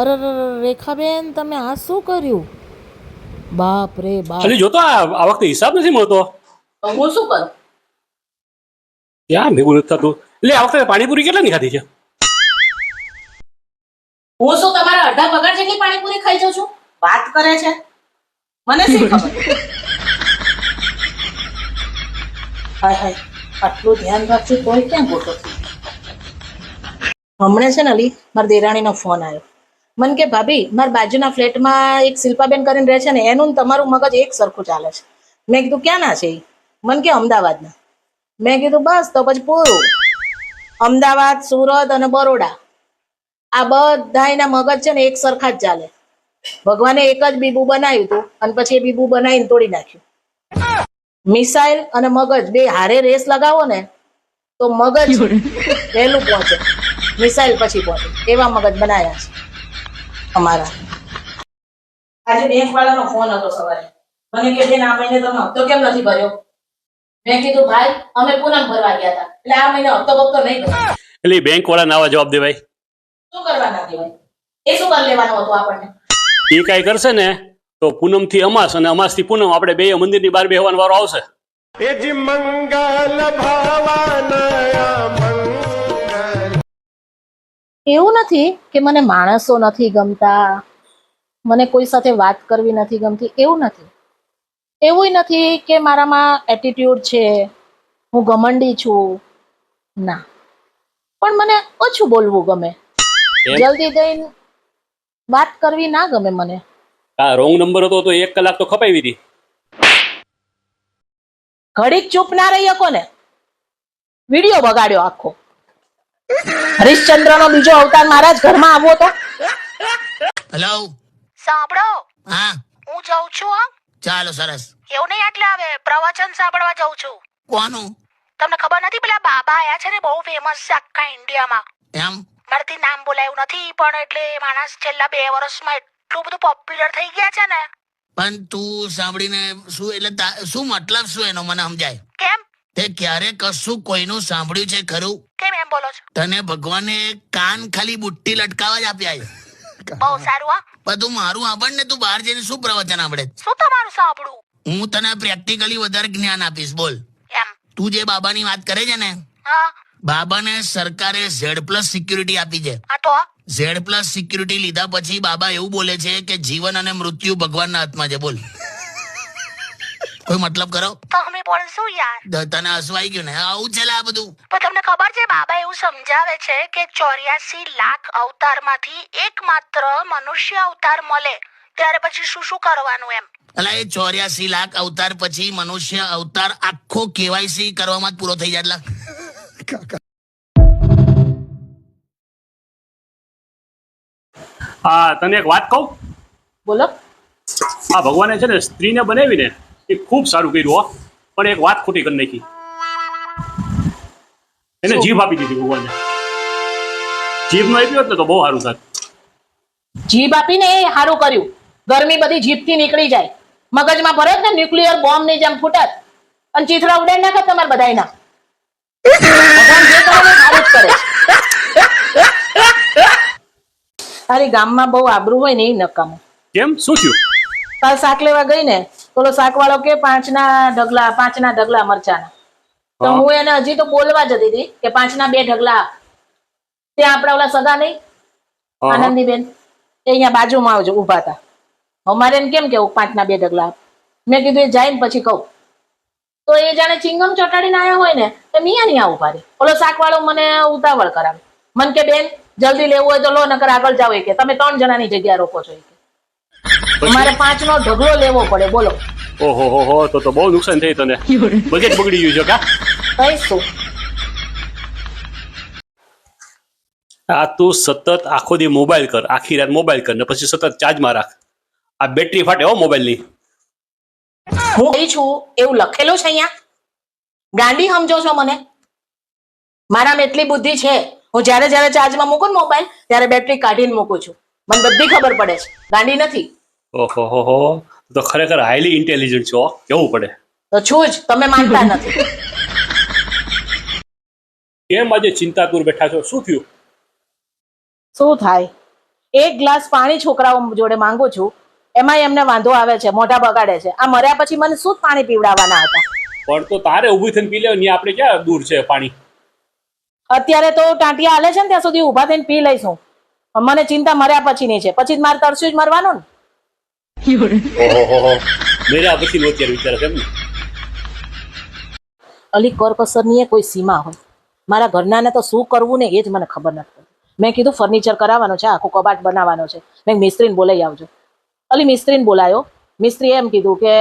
અરે રેખાબેન તમે આ શું કર્યું? બાપ રે બાપ. ખાલી જોતો આ આ વખતે હિસાબ નથી મળતો? હું શું કર? ક્યાં ભેગું નથી થતું? એટલે આ વખતે પાણીપુરી કેટલાની ખાધી છે? હું શું તમારા અડધા પગાર જેટલી પાણીપુરી ખાઈ જાઉં છું? વાત કરે છે? મને શું ખબર? હાય હાય આટલું ધ્યાન રાખશું તોય ક્યાં ગોટો હમણાં છે ને અલી મારા દેરાણીનો ફોન આવ્યો. મને કે ભાભી મારા બાજુના ફ્લેટમાં એક શિલ્પાબેન કરીને રહે છે ને એનું તમારું મગજ એક સરખું ચાલે છે. મેં કીધું ક્યાં ના છે એ મને કે અમદાવાદના. મેં કીધું બસ તો પછી પૂરું. અમદાવાદ સુરત અને બરોડા. આ બધાયના મગજ છે ને એક સરખા જ ચાલે. ભગવાને એક જ બીબું બનાવ્યું હતું અને પછી એ બીબું બનાવીને તોડી નાખ્યું. મિસાઇલ અને મગજ બે હારે રેસ લગાવો ને તો મગજ વહેલું પહોંચે. મિસાઇલ પછી પહોંચે. એવા મગજ બનાવ્યા છે. અમારા. આજે બેંક વાળાનો ફોન હતો સવારે. મને કે બેન આ મહિને તમે હપ્તો કેમ નથી ભર્યો? મેં કીધું ભાઈ અમે પૂનમ ભરવા ગયા હતા. એટલે આ મહિને હપ્તો બપ્તો નહીં ભર્યો. એટલે બેંક વાળા નાવા જવાબ દેવાય? શું કરવાના દેવાય? એ શું કરી લેવાનું હતું આપણને? એ કાંઈ કરશે ને તો પૂનમથી અમાસ અને અમાસથી પૂનમ આપણે બે મંદિરની બહાર બેહવાનો વારો આવશે. એ જી મંગલ મંગલ એવું નથી કે મને માણસો નથી ગમતા મને કોઈ સાથે વાત કરવી નથી ગમતી એવું નથી. એવું નથી કે મારામાં એટીટ્યુડ છે હું ઘમંડી છું. ના. પણ મને ઓછું બોલવું ગમે. જલ્દી દઈને વાત કરવી ના ગમે મને. આ રોંગ નંબર હતો તો એક કલાક તો ખપાવી હતી ઘડીક ચૂપ ના રહી શકો ને વીડિયો બગાડ્યો આખો. હરિશ્ચંદ્ર નો બીજો અવતાર મારા જ ઘરમાં આવવો તો? હેલો સાંભળો. હા? હું જાઉં છું હા. ચાલો સરસ. એવું નહીં એટલે આવે પ્રવચન સાંભળવા જાઉં છું. કોનું? તમને ખબર નથી પેલા બાબા આયા છે ને બહુ ફેમસ છે આખા ઇન્ડિયામાં. એમ? મારાથી નામ બોલાયું નથી પણ એટલે માણસ છેલ્લા બે વર્ષમાં એટલું બધું પોપ્યુલર થઈ ગયા છે ને. પણ તું સાંભળીને શું એટલે શું મતલબ શું એનો મને સમજાય? કેમ? તે ક્યારે કશું કોઈનું સાંભળ્યું છે ખરું? કેમ એમ બોલો છો? તને ભગવાને કાન ખાલી બુટ્ટી લટકાવા જ આપ્યા છે. બહુ સારું આ બધું મારું સાંભળ ને તું બહાર જઈને શું પ્રવચન સાંભળે શું તમારું સાંભળું? હું તને પ્રેક્ટિકલી વધારે જ્ઞાન આપીશ બોલ. એમ. તું જે બાબાની વાત કરે છે ને હા. બાબાને સરકારે ઝેડ પ્લસ સિક્યુરિટી આપી છે. હા તો? ઝેડ પ્લસ સિક્યુરિટી લીધા પછી બાબા એવું બોલે છે કે જીવન અને મૃત્યુ ભગવાનના હાથમાં છે બોલ. કોઈ મતલબ કરો? તમે બોલશું યાર. તને હસવાઈ ગયું ને. આવું છે લે આ બધું? પણ તમને ખબર છે બાબા એવું સમજાવે છે કે ચોર્યાસી લાખ અવતારમાંથી એકમાત્ર મનુષ્ય અવતાર મળે. ત્યારે પછી શું શું કરવાનું એમ? એટલે એ ચોર્યાસી લાખ અવતાર પછી મનુષ્ય અવતાર આખો કેવાયસી કરવામાં જ પૂરો થઈ જાય એટલે હા તને એક વાત કહું? બોલો. આ ભગવાને છે ને સ્ત્રીને બનાવીને એ ખૂબ સારું કર્યું હો. પણ એક વાત ખોટી કરી નાખી. એને જીભ આપી દીધી ભગવાને. જીભ નો આપ્યો એટલે તો બહુ સારું થાત. જીભ આપીને એ સારું કર્યું. ગરમી બધી જીભથી નીકળી જાય. મગજમાં ભરે ને ન્યુક્લિયર બોમ્બની જેમ ફૂટત અને ચીથડા ઉડાડી નાખે તમારે બધાયના. ભગવાન જે કરે ને સારું જ કરે તારી ગામમાં બહુ આબરૂ હોય ને એ નકામું. કેમ? શું થયું? કાલ શાક લેવા ગઈ ને પેલો શાક વાળો કે પાંચના ઢગલા પાંચના ઢગલા મરચાના. તો હું. એને હજી તો બોલવા જતી હતી કે પાંચના બે ઢગલા. ત્યાં આપણા ઓલા સગા નહીં? આનંદીબેન એ અહીંયા બાજુમાં આવજો ઊભા હતા અમારે એને કેમ કેવું પાંચના બે ઢગલા મેં કીધું એ જાય ને પછી કહું. તો એ જાણે ચિંગમ ચોટાડીને આવ્યા હોય ને તો મિયા નહીં આવું પાડે ઓલો શાક વાળો મને ઉતાવળ કરાવે. મન કે બેન જલ્દી લેવું હોય તો લો નકર આગળ જાઓ કે તમે ત્રણ જણાની જગ્યા રોકો છો કે અમારે પાંચ નો ઢગલો લેવો પડે બોલો. ઓહો હો હો તો તો બહુ નુકસાન થઈ તને. બજેટ બગડી ગયું છે કા? કઈ આ તું સતત આખો દી મોબાઈલ કર આખી રાત મોબાઈલ કર ને પછી સતત ચાર્જમાં રાખ. આ બેટરી ફાટે હો મોબાઈલની. હું કહી છું? એવું લખેલું છે અહીંયા? ગાંડી સમજો છો મને? મારામાં એટલી બુદ્ધિ છે. હું જ્યારે જ્યારે ચાર્જમાં મૂકું ને મોબાઈલ ત્યારે બેટરી કાઢીને મૂકું છું. મને બધી ખબર પડે છે. ગાંડી નથી. ઓહો હો હો તો ખરેખર હાઈલી ઇન્ટેલિજન્ટ છો. કેવું પડે? તો છું જ તમે માનતા નથી. કેમ આજે ચિંતાતુર બેઠા છો? શું થયું? શું થાય? એક ગ્લાસ પાણી છોકરાઓ જોડે માંગુ છું. એમાં એમને વાંધો આવે છે મોઢા બગાડે છે. આ મર્યા પછી મને શું પાણી પીવડાવવાના હતા? પણ તો તારે ઊભી થઈને પી લેવાની આપણે ક્યાં દૂર છે પાણી? અત્યારે તો ટાંટિયા હાલે છે ને ત્યાં સુધી ઊભા થઈને પી લઈશું. મને ચિંતા મર્યા પછી નહીં છે. પછી મારે તરસ્યું જ મરવાનું ને. અલી કરકસરની એ કોઈ સીમા હોય. મારા ઘરનાને તો શું કરવું ને એ જ મને ખબર નથી મેં કીધું, ફર્નિચર કરાવવાનો છે, આખો કબાટ બનાવવાનો છે. મેં મિસ્ત્રીને બોલાવી આવજો. અલી મિસ્ત્રીને બોલાયો. મિસ્ત્રીએ એમ કીધું કે,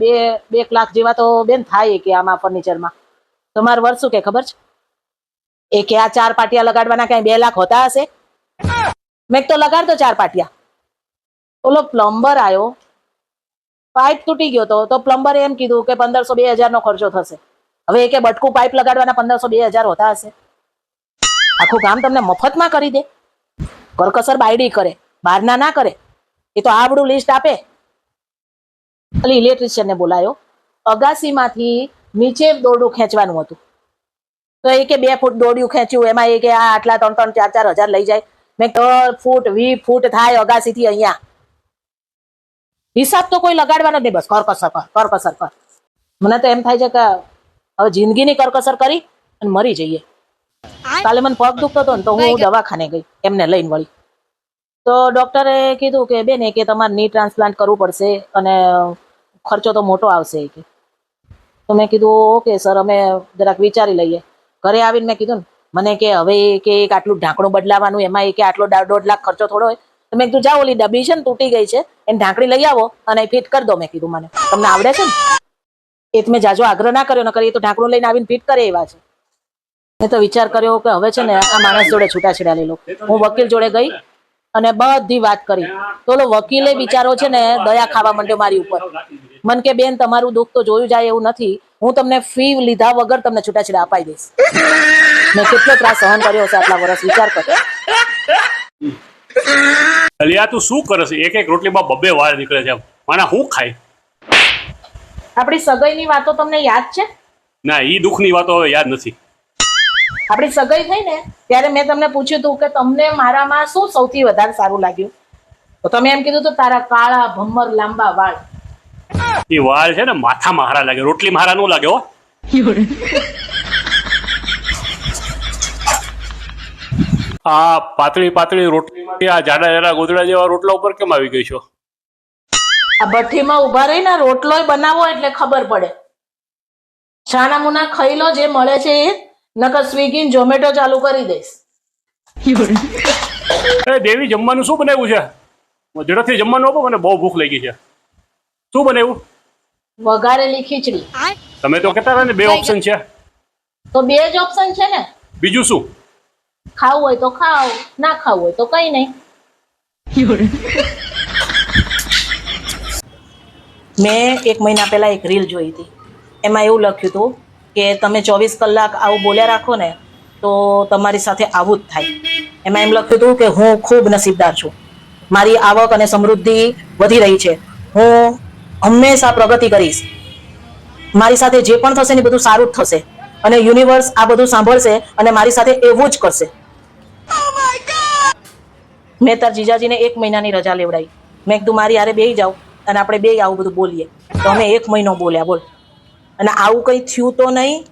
બે બે લાખ જેવા તો બેન થાય કે આમાં ફર્નિચરમાં. તો મારે વર્ષ શું કે, ખબર છે? એ કે આ ચાર પાટિયા લગાડવાના ક્યાંય બે લાખ હોતા હશે? મેં તો લગાડ દો ચાર પાટિયા. ઓલો પ્લમ્બર આવ્યો પાઇપ તૂટી ગયો તો તો પ્લમ્બરે એમ કીધું કે પંદરસો બે હજારનો ખર્ચો થશે. હવે એ કે બટકું પાઇપ લગાડવાના પંદરસો બે હજાર હોતા હશે. આખું કામ તમને મફતમાં કરી દે. કરકસર બાયડી કરે બહારના ના કરે. એ તો આવડું લિસ્ટ આપે. ખાલી ઇલેક્ટ્રિશિયનને બોલાયો. અગાસીમાંથી નીચે દોરડું ખેંચવાનું હતું. તો એ કે બે ફૂટ દોરડું ખેંચ્યું, એમાં એ કે આ આટલા ત્રણ ત્રણ ચાર ચાર હજાર લઈ જાય. મેં ત્રણ ફૂટ, વી ફૂટ થાય અગાસીથી અહીંયા. હિસાબ તો કોઈ લગાડવાનો જ નહીં બસ કરકસર કર કરકસર કર. મને તો એમ થાય છે કે હવે જિંદગીની કરકસર કરી અને મરી જઈએ. કાલે મને પગ દુખતો હતો ને તો હું દવાખાને ગઈ એમને લઈને વળી. તો ડોક્ટરે કીધું કે બેન કે તમારે ની ટ્રાન્સપ્લાન્ટ કરવું પડશે અને ખર્ચો તો મોટો આવશે કે. તો મેં કીધું ઓકે સર અમે જરાક વિચારી લઈએ. ઘરે આવીને મેં કીધું ને મને કે હવે કે એક આટલું ઢાંકણું બદલાવાનું એમાં કે આટલો દોઢ લાખ ખર્ચો થોડો હોય. તો મેં કીધું, જાઓ ઓલી ડબ્બી છે ને તૂટી ગઈ છે. એને ઢાંકણી લઈ આવો અને ફિટ કરી દો. મેં કીધું, મને તમને આવડે છે ને? એ તમે જાજો આગ્રહ ના કર્યો, નકર એ તો ઢાંકણું લઈને આવીને ફિટ કરે એવા છે. મેં તો વિચાર કર્યો કે હવે છે ને આ માણસ જોડે છૂટાછેડા લઈ લો હું વકીલ જોડે ગઈ અને બધી વાત કરી. તો વકીલે બિચારો છે ને, દયા ખાવા માંડ્યો મારી ઉપર. મન કે, બેન, તમારું દુઃખ તો જોયું જાય એવું નથી. હું તમને ફી લીધા વગર તમને છૂટાછેડા અપાઈ દઈશ. મેં કેટલો ત્રાસ સહન કર્યો હશે આટલા વર્ષ, વિચાર કર. અલી તું શું કરે છે? એક એક રોટલીમાં બબે વાર નીકળે છે માના હું ખાય? આપણી સગાઈની વાતો તમને યાદ છે? ના ઈ દુઃખની વાતો હવે યાદ નથી. આપણી સગાઈ થઈ ને ત્યારે મેં તમને પૂછ્યું હતું કે તમને મારામાં શું સૌથી વધારે સારું લાગ્યું? તો તમે એમ કીધું તો તારા કાળા ભમ્મર લાંબા વાળ. એ વાળ છે ને માથામાં હારા લાગે રોટલી હારા નો લાગે હો. આ પાતળી પાતળી રોટલી આ જાડા જાડા ગોદડા જેવા રોટલા ઉપર કેમ આવી ગઈ છો? આ ભઠ્ઠીમાં ઊભા રહીને રોટલોય બનાવો એટલે ખબર પડે. છાના મુના ખાઈ લો જે મળે છે એ નકર સ્વિગી ઝોમેટો ચાલુ કરી દઈશ. એ દેવી જમવાનું શું બનાવ્યું છે? ઝડપથી જમવાનું આપો મને બહુ ભૂખ લાગી છે. શું બનાવ્યું? વઘારેલી ખીચડી. તમે તો કહેતા હતા ને બે ઓપ્શન છે. તો બે જ ઓપ્શન છે ને? બીજું શું? ખાવું હોય તો ખાવ ના ખાવું હોય તો કઈ નહીં મેં એક મહિના પહેલાં એક રીલ જોઈ હતી. એમાં એવું લખ્યું હતું કે તમે ચોવીસ કલાક આવું બોલ્યા રાખો ને તો તમારી સાથે આવું જ થાય. એમાં એમ લખ્યું હતું કે હું ખૂબ નસીબદાર છું. મારી આવક અને સમૃદ્ધિ વધી રહી છે. હું હંમેશા પ્રગતિ કરીશ. મારી સાથે જે પણ થશે ને એ બધું સારું જ થશે. અને યુનિવર્સ આ બધું સાંભળશે અને મારી સાથે એવું જ કરશે. મેં તાર જીજાજીને એક મહિનાની રજા લેવડાવી મેં કીધું મારી યારે બેહી જાવ અને આપણે બે આવું બધું બોલીએ. તો અમે એક મહિનો બોલ્યા બોલ. અને આવું કંઈ થયું તો નહીં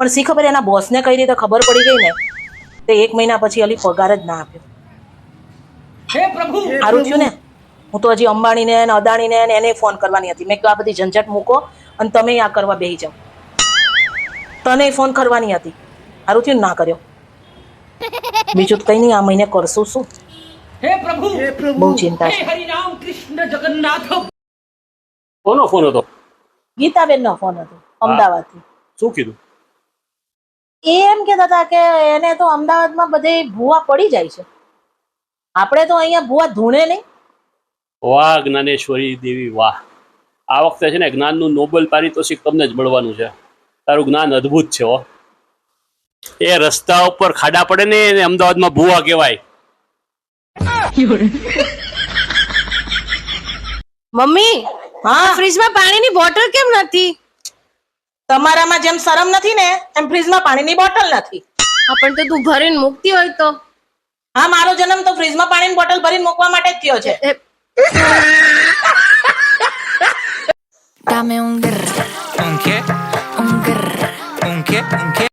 પણ શી ખબર એના બોસને કઈ રીતે ખબર પડી ગઈ ને? તે એક મહિના પછી અલી પગાર જ ના આપ્યો. સારું થયું ને? હું તો હજી અંબાણીને ને અદાણીને ને એને ફોન કરવાની હતી. મેં કીધું આ બધી ઝંઝટ મૂકો અને તમે આ કરવા બેહી જાઓ. તને ફોન કરવાની હતી. સારું થયું ને ના કર્યો. બીજું કંઈ નહીં આ મહિને કરશું શું? બહુ ચિંતા છે. કોનો ફોન હતો? ગીતાબેન નો ફોન હતો અમદાવાદથી. શું કીધું? એ એમ કહેતા હતા કે એને તો અમદાવાદમાં બધે ભૂવા પડી જાય છે. આપણે તો અહીંયા ભૂવા ધૂણે નહીં. વાહ જ્ઞાનેશ્વરી દેવી વાહ. આ વખતે છે ને જ્ઞાનનું નોબલ પારિતોષિક તમને જ મળવાનું છે. તારું જ્ઞાન અદ્ભુત છે હો. એ રસ્તા ઉપર ખાડા પડે ને એને અમદાવાદમાં ભૂવા કહેવાય. મમ્મી હા? ફ્રીજમાં પાણીની બોટલ કેમ નથી? તમારામાં જેમ શરમ નથી ને એમ ફ્રીજમાં પાણીની બોટલ નથી. હા પણ તો તું ભરીને મૂકતી હોય તો. હા મારો જન્મ તો ફ્રીજમાં પાણીની બોટલ ભરીને મૂકવા માટે જ થયો છે. Dame un grr, ¿Un qué? un grr. ¿Un qué? ¿Un qué?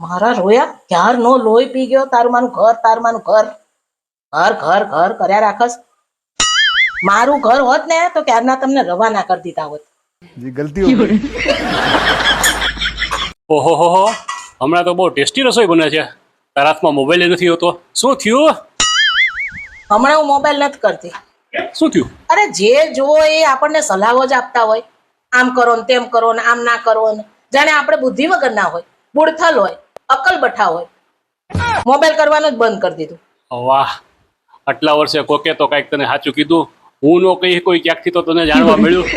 મારા રોયા ક્યાર નો લોહી પી ગયો? તારું મારું ઘર તારું મારું ઘર. ઘર ઘર ઘર કર્યા રાખસ. મારું ઘર હોત ને તો ક્યારના તમને રવાના કરી દીધા હોત. ઓહો હો હો. હમણાં તો બહુ ટેસ્ટી રસોઈ બને છે. તારા હાથમાં મોબાઈલ નથી હોતો. શું થયું? હમણાં હું મોબાઈલ નથી કરતી. શું થયું? અરે જે જુઓ એ આપણને સલાહો જ આપતા હોય. આમ કરો ને તેમ કરો ને આમ ના કરો ને. જાણે આપણે બુદ્ધિ વગર ના હોય. બુડથલ હોય. અકલ બઠા હોય. મોબાઈલ કરવાનું જ બંધ કરી દીધું. વાહ. આટલા વર્ષે કોકે તો કાંઈક તને સાચું કીધું? હું નો કહી કોઈ ક્યાંકથી તો તને જાણવા મળ્યું?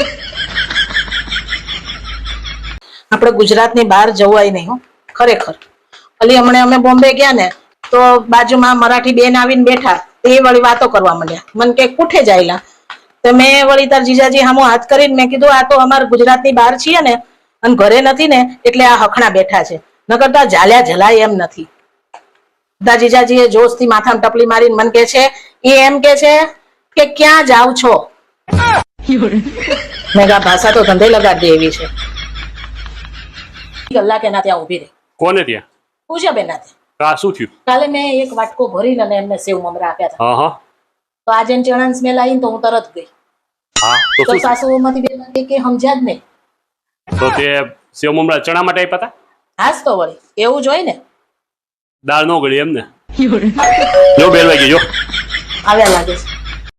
આપણે ગુજરાતની બહાર જવાય નહીં હો, ખરેખર. અલી, હમણે અમે બોમ્બે ગયા ને, તો બાજુમાં મરાઠી બેન આવીને બેઠા, એ વળી વાતો કરવા માંડ્યા. મને કે, કુઠે જાયલા? તો મેં વળી તાર જીજાજી હામો હાથ કરીને મેં કીધું, આ તો અમારા ગુજરાતની બહાર છીએ ને, અને ઘરે નથી ને, એટલે આ હખણા બેઠા છે. નકર તો આ ઝાલ્યા ઝલાય એમ નથી. બધા જીજાજીએ જોશથી માથામાં ટપલી મારીને મને કે છે એ એમ કે છે કે ક્યાં જાવ છો? મેગા ભાષા તો ધંધે લગાડી એવી છે. કલાક એના ત્યાં ઊભી રહી. કોને ત્યાં? પૂજા બેન ત્યાં શું થયું? કાલે મેં એક વાટકો ભરીને અને એમને સેવ મમરા આપ્યા હતા. તો આજે ચણા સ્મેલ આવીને તો હું તરત ગઈ. તો સાસુ માંથી બે કે સમજ્યા જ નહીં. તો તે સેવ મમરા ચણા માટે આપ્યા હતા? હાસ તો વળી. એવું જ હોય ને. દાળ નો ગળી એમને. જો બેલ વાગી જો આવ્યા લાગે છે.